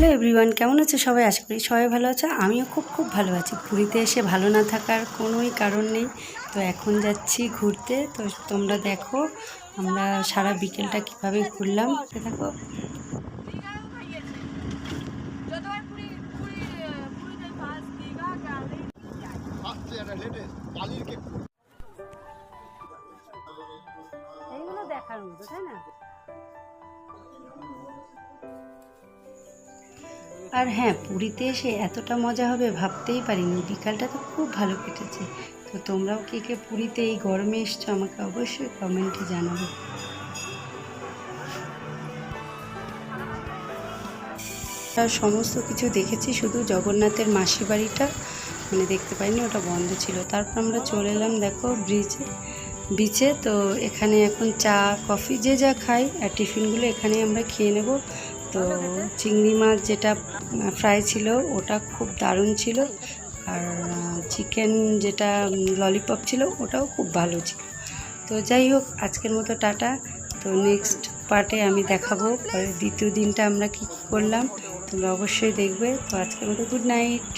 Hello everyone, কেমন আছো সবাই? আশা করি সবাই ভালো আছে। আমিও খুব খুব ভালো আছি। পুরীতে এসে ভালো না থাকার কোনোই কারণ নেই। তো এখন যাচ্ছি ঘুরতে। তো তোমরা দেখো, আমরা সারা বিকেলটা কীভাবে ঘুরলাম। দেখো। দেখার মতো, তাই না? আর হ্যাঁ পুরীতে এসে এতটা মজা হবে ভাবতেই পারিনি। বিকালটা তো খুব ভালো কেটেছে। তো তোমরাও কে কে পুরীতে এই গরমে এসছো আমাকে অবশ্যই কমেন্টে জানাবে। সমস্ত কিছু দেখেছি, শুধু জগন্নাথের মাসি বাড়িটা মানে দেখতে পাইনি, ওটা বন্ধ ছিল। তারপর আমরা চলে এলাম, দেখো ব্রিজে বিচে তো এখানে এখন চা কফি যে যা খাই, আর টিফিনগুলো এখানে আমরা খেয়ে নেব। তো চিংড়ি মাছ যেটা ফ্রাই ছিল, ওটা খুব দারুণ ছিল। আর চিকেন যেটা ললিপপ ছিল, ওটাও খুব ভালো ছিল। তো যাই হোক, আজকের মতো টাটা। তো নেক্সট পার্টে আমি দেখাবো দ্বিতীয় দিনটা আমরা কি করলাম। তোমরা অবশ্যই দেখবে। তো আজকের মতো গুড নাইট